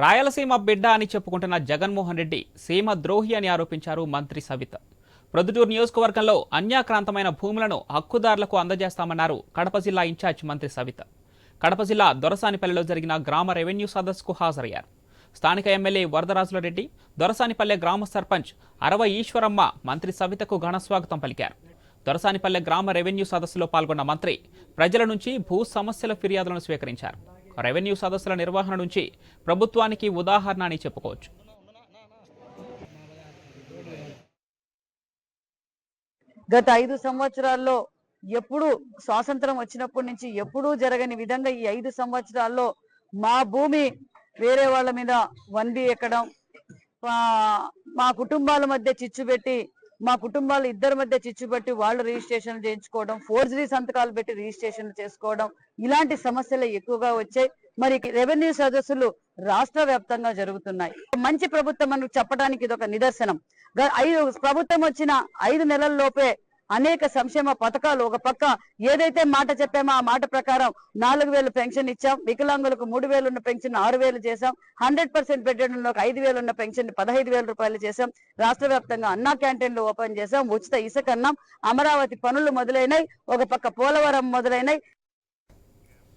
రాయలసీమ బిడ్డ అని చెప్పుకుంటున్న జగన్మోహన్ రెడ్డి సీమ ద్రోహి అని ఆరోపించారు మంత్రి సవిత. ప్రొద్దుటూరు నియోజకవర్గంలో అన్యాక్రాంతమైన భూములను హక్కుదారులకు అందజేస్తామన్నారు కడప జిల్లా ఇన్ఛార్జ్ మంత్రి సవిత. కడప జిల్లా దొరసానిపల్లెలో జరిగిన గ్రామ రెవెన్యూ సదస్సుకు హాజరయ్యారు. స్థానిక ఎమ్మెల్యే వరదరాజుల రెడ్డి దొరసానిపల్లె గ్రామ సర్పంచ్ అరవ ఈశ్వరమ్మ మంత్రి సవితకు ఘన స్వాగతం పలికారు. దొరసానిపల్లె గ్రామ రెవెన్యూ సదస్సులో పాల్గొన్న మంత్రి ప్రజల నుంచి భూ సమస్యల ఫిర్యాదులను స్వీకరించారు. రెవెన్యూ సదస్సుల నిర్వహణ నుంచి ప్రభుత్వానికి ఉదాహరణ అని చెప్పుకోవచ్చు. గత ఐదు సంవత్సరాల్లో ఎప్పుడు స్వాతంత్రం వచ్చినప్పటి నుంచి ఎప్పుడూ జరగని విధంగా ఈ ఐదు సంవత్సరాల్లో మా భూమి వేరే వాళ్ళ మీద వంది ఎక్కడం మా కుటుంబాల మధ్య చిచ్చు పెట్టి మా కుటుంబాలు ఇద్దరి మధ్య చిచ్చు పెట్టి వాళ్ళు రిజిస్ట్రేషన్ చేయించుకోవడం ఫోర్జరీ సంతకాలు పెట్టి రిజిస్ట్రేషన్ చేసుకోవడం ఇలాంటి సమస్యలు ఎక్కువగా వచ్చాయి. మరి రెవెన్యూ సదస్సులు రాష్ట్ర వ్యాప్తంగా జరుగుతున్నాయి. మంచి ప్రభుత్వం అని చెప్పడానికి ఇది ఒక నిదర్శనం ఐదు ప్రభుత్వం వచ్చిన ఐదు నెలల లోపే అనేక సంక్షేమ పథకాలు. ఒక పక్క ఏదైతే మాట చెప్పామో ఆ మాట ప్రకారం నాలుగు వేలు పెన్షన్ ఇచ్చాం. వికలాంగులకు మూడు వేలు ఉన్న పెన్షన్ ఆరు వేలు చేశాం. హండ్రెడ్ పర్సెంట్ పెట్టడంలో ఐదు వేలు ఉన్న పెన్షన్ పదహైదు వేల రూపాయలు చేశాం. రాష్ట్ర వ్యాప్తంగా అన్నా క్యాంటీన్లు ఓపెన్ చేశాం. ఉచిత ఇసుక అమరావతి పనులు మొదలైనాయి ఒక పక్క పోలవరం మొదలైనాయి